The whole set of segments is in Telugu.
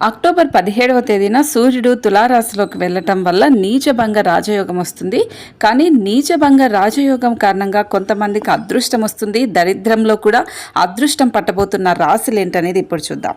అక్టోబర్ పదిహేడవ తేదీన సూర్యుడు తులారాశిలోకి వెళ్ళటం వల్ల నీచభంగ రాజయోగం వస్తుంది. కానీ నీచభంగ రాజయోగం కారణంగా కొంతమందికి అదృష్టం వస్తుంది. దరిద్రంలో కూడా అదృష్టం పట్టబోతున్న రాశులు ఏంటనేది ఇప్పుడు చూద్దాం.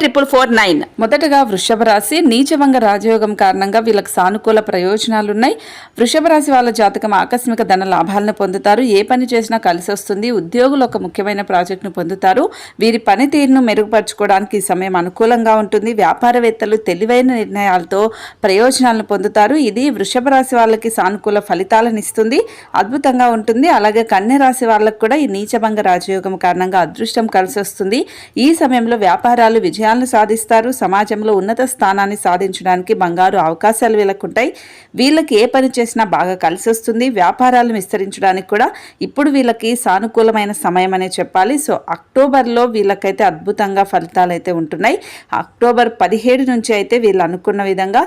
triple four nine మొదటగా వృషభ రాశి నీచవంగ రాజయోగం కారణంగా వీళ్ళకి సానుకూల ప్రయోజనాలు ఉన్నాయి వృషభ రాశి వాళ్ళ జాతకం ఆకస్మిక ధన లాభాలను పొందుతారు. ఏ పని చేసినా కలిసి వస్తుంది. ఉద్యోగులు ఒక ముఖ్యమైన ప్రాజెక్టును పొందుతారు. వీరి పనితీరును మెరుగుపరచుకోవడానికి ఈ సమయం అనుకూలంగా ఉంటుంది. వ్యాపారవేత్తలు తెలివైన నిర్ణయాలతో ప్రయోజనాలను పొందుతారు. ఇది వృషభ రాశి వాళ్ళకి సానుకూల ఫలితాలను ఇస్తుంది. అద్భుతంగా ఉంటుంది. అలాగే కన్య రాశి వాళ్ళకు కూడా ఈ నీచభంగ రాజయోగం కారణంగా అదృష్టం కలిసి వస్తుంది. ఈ సమయంలో వ్యాపారాలు విజయాలను సాధిస్తారు. సమాజంలో ఉన్నత స్థానాన్ని సాధించడానికి బంగారు అవకాశాలు వీళ్ళకుంటాయి. వీళ్ళకి ఏ పని చేసినా బాగా కలిసి వస్తుంది. వ్యాపారాలు విస్తరించడానికి కూడా ఇప్పుడు వీళ్ళకి సానుకూలమైన సమయం అనే చెప్పాలి. సో అక్టోబర్లో వీళ్ళకైతే అద్భుతంగా ఫలితాలు అయితే ఉంటున్నాయి. అక్టోబర్ పదిహేడు నుంచి అయితే వీళ్ళు అనుకున్న విధంగా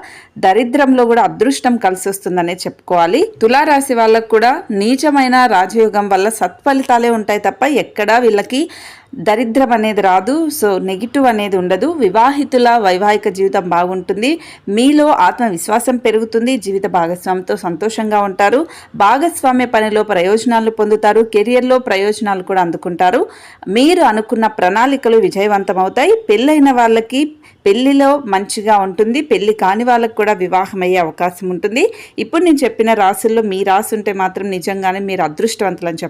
దరిద్రంలో కూడా అదృష్టం కలిసి వస్తుందనే చెప్పుకోవాలి. తులారాశి వాళ్ళకు కూడా నీచమైన రాజయోగం వల్ల సత్ఫలితాలే ఉంటాయి తప్ప ఎక్కడా వీళ్ళకి దరిద్రం అనేది రాదు సో నెగిటివ్ అనేది ఉండదు. వివాహితుల వైవాహిక జీవితం బాగుంటుంది. మీలో ఆత్మవిశ్వాసం పెరుగుతుంది. జీవిత భాగస్వామితో సంతోషంగా ఉంటారు. భాగస్వామ్య పనిలో ప్రయోజనాలు పొందుతారు. కెరియర్లో ప్రయోజనాలు కూడా అందుకుంటారు. మీరు అనుకున్న ప్రణాళికలు విజయవంతమవుతాయి. పెళ్ళైన వాళ్ళకి పెళ్ళిలో మంచిగా ఉంటుంది. పెళ్ళి కాని వాళ్ళకు కూడా వివాహం అయ్యే అవకాశం ఉంటుంది. ఇప్పుడు నేను చెప్పిన రాసుల్లో మీ రాసి ఉంటే మాత్రం నిజంగానే మీరు అదృష్టవంతులని చెప్పాలి